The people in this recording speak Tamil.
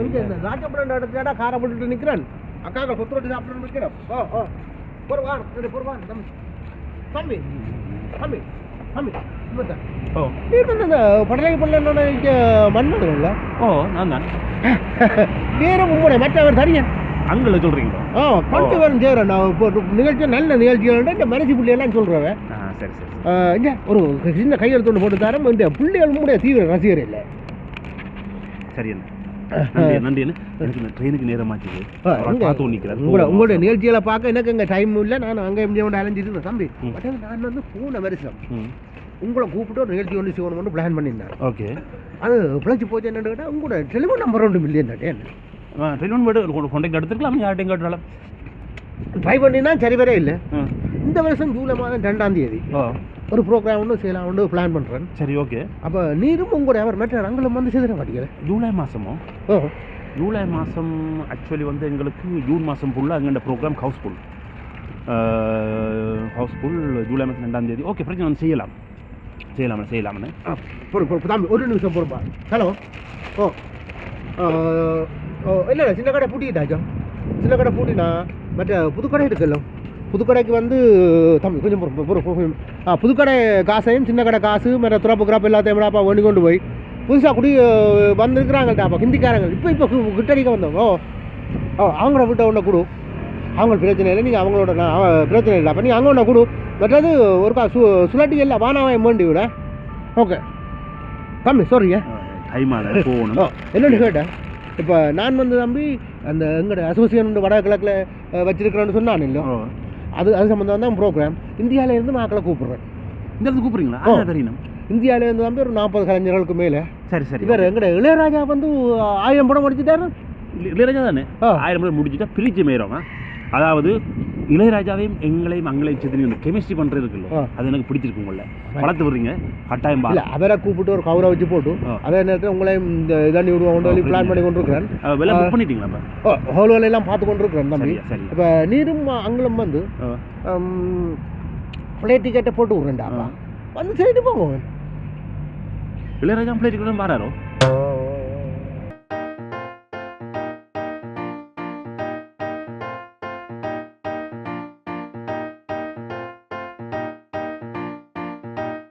இங்கே இடத்துல காரை போட்டுட்டு நிற்கிறேன் அக்காக்கள் கொத்து ரொட்டி சாப்பிட்டு நிற்கிறேன் ஓ ஓ. ஒரு வா தம்பி. தம்பி தம்பி தம்பி இந்த படலை பண்ண இங்கே மன்மதுல ஓ நான் தான். வேற உங்களுடைய மற்றவர் தரியன் அங்கே சொல்கிறீங்களோ ஆ பண்டு வரும் சேரன் நான் இப்போ நிகழ்ச்சி நல்ல நிகழ்ச்சிகள் இந்த மனசு பிள்ளையெல்லாம் சொல்கிறவன் சரி சரி இந்த ஒரு சின்ன கையெழுத்து ஒன்று போட்டு தரேன். இந்த பிள்ளைகள் உங்களுடைய தீவிர ரசிகர் இல்லை. சரி நன்றி எனக்கு ட்ரெயினுக்கு நேரமாச்சுது. அவரை பார்த்து நிற்கிறார் உங்களோட உங்களுடைய நிகழ்ச்சிகளை பார்க்க எனக்கு இங்கே டைம் இல்லை. நான் அங்கே எம்ஜிஎம் கொண்டு அலைஞ்சிட்டு இருந்தேன் தம்பி. ம். பட் நான் வந்து போன வருஷம் உங்களை கூப்பிட்டு ஒரு நிகழ்ச்சி ஒன்று செய்யணும்னு பிளான் பண்ணியிருந்தேன் ஓகே. அது பிழைச்சி போச்சு என்னன்னு கேட்டால் உங்களோட டெலிஃபோன் நம்பர் ஒன்று கேட்டேன் ட்ரெயின் வீடு கான்டாக்ட் எடுத்துருக்கலாம் யார்ட்டையும் கேட்டாலும். ட்ரை பண்ணினா சரி வரே இல்லை. இந்த வருஷம் ஜூலை மாதம் ரெண்டாம் தேதி. ஒரு ப்ரோக்ராம் ஒன்று செய்யலாம் ஒன்று பிளான் பண்ணுறேன் சரி ஓகே அப்போ நீரும் உங்களுடைய அவர் மெட்ர அங்களும் வந்து செய்திட மாட்டேங்கிற ஜூலை மாதமோ ஓ. ஜூலை மாதம் ஆக்சுவலி வந்து எங்களுக்கு ஜூன் மாதம் ஃபுல்லாக எங்கள்ட ப்ரோக்ராம் ஹவுஸ்ஃபுல் ஹவுஸ்ஃபுல் ஜூலை மாதம் ரெண்டாம் தேதி. ஓகே பிரச்சனை வந்து செய்யலாம். செய்யலாம் தம்பி ஒரு நிமிஷம் பொறுப்பா. ஹலோ ஓ. ஓ இல்லை சின்ன கடை பூட்டிக்கிட்டாச்சோ சின்ன கடை பூட்டினா மற்ற புதுக்கடை இருக்குல்ல புதுக்கடைக்கு வந்து தம்பி கொஞ்சம் புதுக்கடை காசையும் சின்ன கடை காசு மற்ற துறப்பு கிராப்பு எல்லாத்தையும் விடாப்பா வேண்டி கொண்டு போய் புதுசாக குடி வந்திருக்கிறாங்கள்டாப்பா ஹிந்திக்காரங்க. இப்போ இப்போ கிட்டடிக்க வந்தோம் ஓ ஓ அவங்கள விட்ட ஒன்று கொடு. அவங்க பிரச்சனை இல்லை நீங்கள் அவங்களோட நான் பிரச்சனை இல்லை. அப்போ நீங்கள் அங்கே ஒன்று கொடு. மற்றது ஒரு கா சு சுழட்டி இல்லை வானாவாயம் வேண்டி விட. ஓகே. தம்பி சாரிங்க டைம் ஆக ஓ போகணும். என்னன்னு கேட்டேன் இப்போ நான் வந்து தம்பி அந்த எங்களோட அசோசியேஷன் வந்து வடகிழக்கில் வச்சிருக்கிறேன்னு சொன்னான் இல்லை அது அது சம்மந்தம் தான் ப்ரோக்ராம் இந்தியாவில இருந்து மக்களை கூப்பிடுறேன். இந்த இடத்துக்கு கூப்பிட்றீங்களா? தெரியணும் இந்தியாவில இருந்து தம்பி ஒரு நாற்பது கலைஞர்களுக்கு மேலே. சரி சரி இவர் எங்கட இளையராஜா வந்து ஆயிரம் படம் முடிச்சுட்டாரு. இளையராஜா தானே. ஆயிரம் பேர் முடிச்சுட்டா பிரிச்சு மேறோம் அதாவது இளையராஜாவையும் எங்களையும் அங்களையும் சேர்த்து இந்த கெமிஸ்ட்ரி பண்ணுறது இருக்குல்ல. அது எனக்கு பிடிச்சிருக்கு உங்கள. வளர்த்து விடுறீங்க. கட்டாயம் இல்லை அவரை கூப்பிட்டு ஒரு கவரை வச்சு போட்டு. அதே நேரத்தில் உங்களையும் இந்த இதாண்டி விடுவோம் சொல்லி பிளான் பண்ணி கொண்டு இருக்கிறேன் வெள்ளம் புக் பண்ணிட்டீங்களா ஓ ஹோல் எல்லாம் பார்த்து கொண்டு இருக்கிறேன் தம்பி சரி இப்போ நீரும் அங்களும் வந்து. ஃப்ளைட் டிக்கெட்டை போட்டு விட்றேன்டாப்பா. வந்து செய்துட்டு போங்க. இளையராஜா பிளேட் கூட பாராரோ